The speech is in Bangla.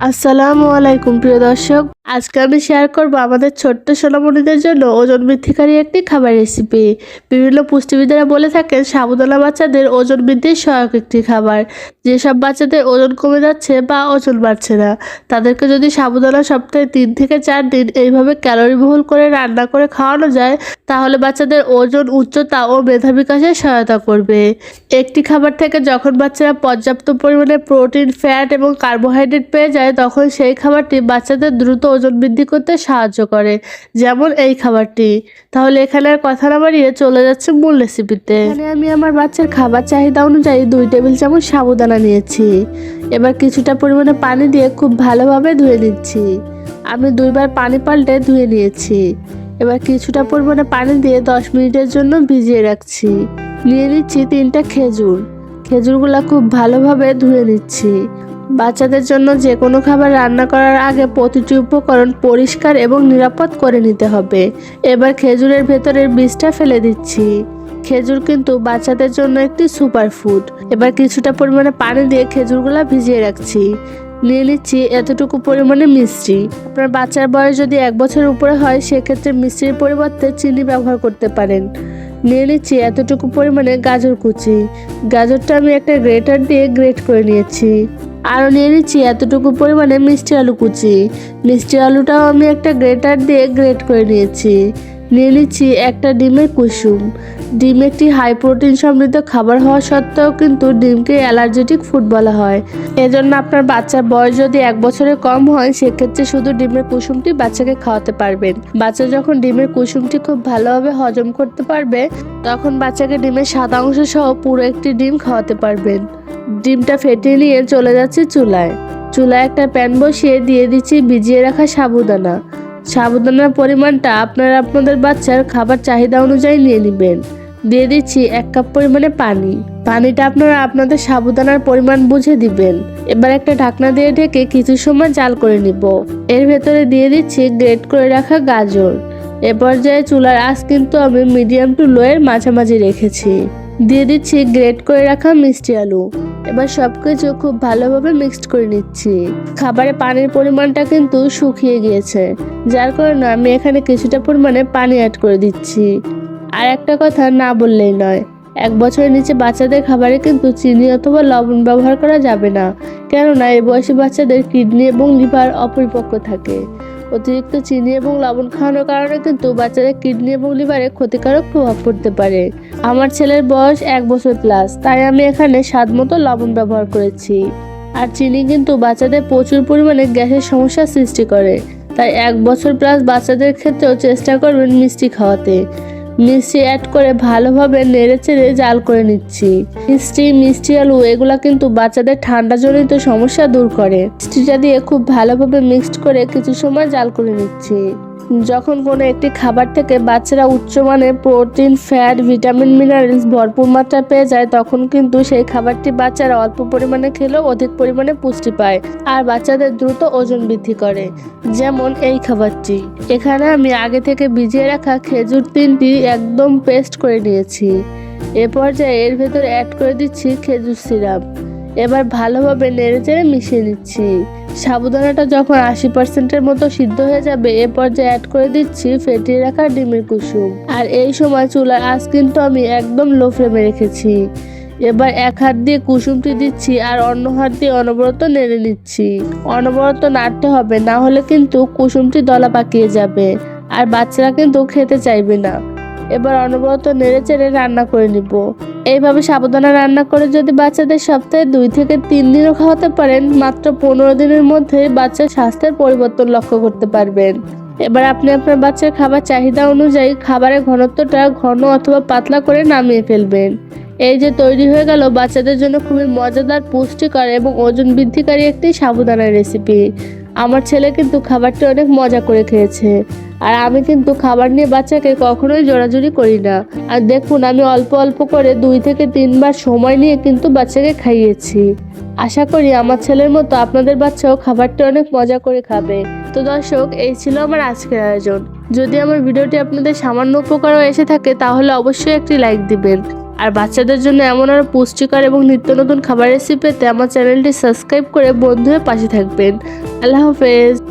আসসালামু আলাইকুম, প্রিয় দর্শক। আজকে আমি শেয়ার করব আমাদের ছোট্ট সোনামণিদের জন্য ওজন বৃদ্ধিকারী একটি খাবার রেসিপি বিভিন্ন পুষ্টিবিদরা বলে থাকেন সাবুদানা বাচ্চাদের ওজন বৃদ্ধির সহায়ক একটি খাবার। যেসব বাচ্চাদের ওজন কমে যাচ্ছে বা ওজন বাড়ছে না, তাদেরকে যদি সাবুদানা সপ্তাহে তিন থেকে চার দিন এইভাবে ক্যালোরি বহুল করে রান্না করে খাওয়ানো যায়, তাহলে বাচ্চাদের ওজন উচ্চতা ও মেধা বিকাশে সহায়তা করবে। একটি খাবার থেকে যখন বাচ্চারা পর্যাপ্ত পরিমাণে প্রোটিন ফ্যাট এবং কার্বোহাইড্রেট পেয়ে যায় তখন সেই খাবারটি বাচ্চাদের দ্রুত ওজন বৃদ্ধি করতে সাহায্য করে, যেমন এই খাবারটি। তাহলে এখানে আর কথা না বাড়িয়ে চলে যাচ্ছে মূল রেসিপিতে। এখানে আমি আমার বাচ্চার খাবার চাহিদা অনুযায়ী দুই টেবিল চামচ সাবুদানা নিয়েছি। এবার কিছুটা পরিমাণে পানি দিয়ে খুব ভালোভাবে ধুয়ে নিচ্ছি। আমি দুইবার পানি পাল্টে ধুয়ে নিয়েছি। এবার কিছুটা পরিমাণে পানি দিয়ে দশ মিনিটের জন্য ভিজিয়ে রাখছি। নিয়ে নিচ্ছি তিনটা খেজুর। খেজুরগুলো খুব ভালোভাবে ধুয়ে নিচ্ছি। বাচ্চাদের জন্য যে কোনো খাবার রান্না করার আগে প্রতিটি উপকরণ পরিষ্কার এবং নিরাপদ করে নিতে হবে। এবার খেজুরের ভেতরের বীজটা ফেলে দিচ্ছি। খেজুর কিন্তু বাচ্চাদের জন্য একটি সুপার ফুড এবার কিছুটা পরিমাণে পানি দিয়ে খেজুরগুলো ভিজিয়ে রাখছি। নিয়ে নিচ্ছি এতটুকু পরিমাণে মিষ্টি। আপনার বাচ্চার বয়স যদি এক বছরের উপরে হয়, সেক্ষেত্রে মিষ্টির পরিবর্তে চিনি ব্যবহার করতে পারেন। নিয়ে নিচ্ছি এতটুকু পরিমাণে গাজর কুচি। গাজরটা আমি একটা গ্রেটার দিয়ে গ্রেট করে নিয়েছি। আরও নিয়ে নিচ্ছি এতটুকু পরিমাণে মিষ্টি আলু কুচি। মিষ্টি আলুটাও আমি একটা গ্রেটার দিয়ে গ্রেট করে নিয়েছি। নিয়ে নিচ্ছি একটা ডিমের কুসুম। ডিম একটি হাই প্রোটিন সমৃদ্ধ খাবার হওয়া সত্ত্বেও কিন্তু ডিমকে অ্যালার্জেটিক ফুড বলা হয়। এজন্য আপনার বাচ্চার বয়স যদি এক বছরের কম হয়, সেক্ষেত্রে শুধু ডিমের কুসুমটি বাচ্চাকে খাওয়াতে পারবেন। বাচ্চা যখন ডিমের কুসুমটি খুব ভালোভাবে হজম করতে পারবে, তখন বাচ্চাকে ডিমের সাদা অংশ সহ পুরো একটি ডিম খাওয়াতে পারবেন। ডিমটা ফেটিয়ে নিয়ে চলে যাচ্ছে চুলায়। চুলায় একটা প্যান বসিয়ে দিয়ে দিচ্ছি ভিজিয়ে রাখা সাবুদানা। সাবুদানার পরিমাণটা আপনারা আপনাদের বাচ্চার খাবার চাহিদা অনুযায়ী নিয়ে নেবেন। দিয়ে দিচ্ছি এক কাপ পরিমাণে পানি। পানিটা আপনারা আপনাদের সাবুদানার পরিমাণ বুঝে দিবেন। এবার একটা ঢাকনা দিয়ে ঢেকে কিছু সময় জাল করে নিব। এর ভেতরে দিয়ে দিচ্ছি গ্রেট করে রাখা গাজর। এ পর্যায়ে চুলার আঁচ কিন্তু আমি মিডিয়াম টু লো এর মাঝামাঝি রেখেছি। দিয়ে দিচ্ছি গ্রেট করে রাখা মিষ্টি আলু। এবার সবকিছু খুব ভালোভাবে মিক্সড করে নিচ্ছি। খাবারে পানির পরিমাণটা কিন্তু শুকিয়ে গিয়েছে। যার কারণে আমি এখানে কিছুটা পরিমাণে পানি অ্যাড করে দিচ্ছি। আর একটা কথা না বললেই নয়, এক বছরের নিচে বাচ্চাদের খাবারে কিন্তু চিনি অথবা লবণ ব্যবহার করা যাবে না। কেননা এই বয়সী বাচ্চাদের কিডনি এবং লিভার অপরিপক্ক থাকে। অতিরিক্ত চিনি এবং লবণ খাওয়ানোর কারণে কিন্তু বাচ্চাদের কিডনি এবং লিভারে ক্ষতিকারক প্রভাব পড়তে পারে। আমার ছেলের বয়স এক বছর প্লাস তাই আমি এখানে স্বাদ মতো লবণ ব্যবহার করেছি। আর চিনি কিন্তু বাচ্চাদের প্রচুর পরিমাণে গ্যাসের সমস্যা সৃষ্টি করে। তাই এক বছর প্লাস বাচ্চাদের ক্ষেত্রেও চেষ্টা করবেন মিষ্টি খাওয়াতে। মিষ্টি অ্যাড করে ভালোভাবে নেড়ে চেড়ে জাল করে নিচ্ছি। মিষ্টি মিষ্টি আলু, এগুলা কিন্তু বাচ্চাদের ঠান্ডা জনিত সমস্যা দূর করে। মিষ্টিটা দিয়ে খুব ভালোভাবে মিক্সড করে কিছু সময় জাল করে নিচ্ছি। যখন কোনো একটি খাবার থেকে বাচ্চারা উচ্চমানের প্রোটিন, ফ্যাট, ভিটামিন, মিনারেলস ভরপুর মাত্রা পেয়ে যায়, তখন কিন্তু সেই খাবারটি বাচ্চারা অল্প পরিমাণে খেলেও অধিক পরিমাণে পুষ্টি পায় আর বাচ্চাদের দ্রুত ওজন বৃদ্ধি করে। যেমন এই খাবারটি। এখানে আমি আগে থেকে ভিজিয়ে রাখা খেজুর তিনটি একদম পেস্ট করে নিয়েছি। এ পর্যায়ে এর ভেতরে অ্যাড করে দিচ্ছি খেজুর সিরাপ। এবার ভালোভাবে নেড়ে চেড়ে মিশিয়ে নিচ্ছি। সাবুদানাটা যখন আশি পার্সেন্টের মতো সিদ্ধ হয়ে যাবে, এ পর্যায়ে অ্যাড করে দিচ্ছি ফেটিয়ে রাখা ডিমের কুসুম। আর এই সময় চুলার আঁচ কিন্তু আমি একদম লো ফ্লেমে রেখেছি। এবার এক হাত দিয়ে কুসুমটি দিচ্ছি আর অন্য হাত দিয়ে অনবরত নেড়ে নিচ্ছি। অনবরত নাড়তে হবে, না হলে কিন্তু কুসুমটি দলা পাকিয়ে যাবে। আর বাচ্চারা কিন্তু খেতে চাইবে না। এবার অনবরত নেড়ে চেড়ে রান্না করে নিব। এইভাবে সাবধানে রান্না করে যদি বাচ্চাদের সপ্তাহে দুই থেকে তিন দিনও খাওয়াতে পারেন, মাত্র পনেরো দিনের মধ্যে বাচ্চার স্বাস্থ্যের পরিবর্তন লক্ষ্য করতে পারবেন। এবার আপনি আপনার বাচ্চার খাবার চাহিদা অনুযায়ী খাবারের ঘনত্বটা ঘন অথবা পাতলা করে নামিয়ে ফেলবেন। এই যে তৈরি হয়ে গেল বাচ্চাদের জন্য খুবই মজাদার, পুষ্টিকর এবং ওজন বৃদ্ধিকারী একটি সাবুদানার রেসিপি আমার ছেলে কিন্তু খাবারটি অনেক মজা করে খেয়েছে। আর আমি কিন্তু খাবার নিয়ে বাচ্চাকে কখনোই জোরাজুরি করি না। আর দেখুন, আমি অল্প অল্প করে দুই থেকে তিনবার সময় নিয়ে কিন্তু বাচ্চাকে খাইয়েছি। আশা করি আমার ছেলের মতো আপনাদের বাচ্চাও খাবারটি অনেক মজা করে খাবে। তো দর্শক, এই ছিল আমার আজকের আয়োজন। যদি আমার ভিডিওটি আপনাদের সামান্য উপকারও এসে থাকে, তাহলে অবশ্যই একটি লাইক দিবেন। আর বাচ্চাদের জন্য এমন আরও পুষ্টিকর এবং নিত্য নতুন খাবার রেসিপি পেতে আমার চ্যানেলটি সাবস্ক্রাইব করে বন্ধু হয়ে পাশে থাকবেন। আল্লাহ হাফেজ।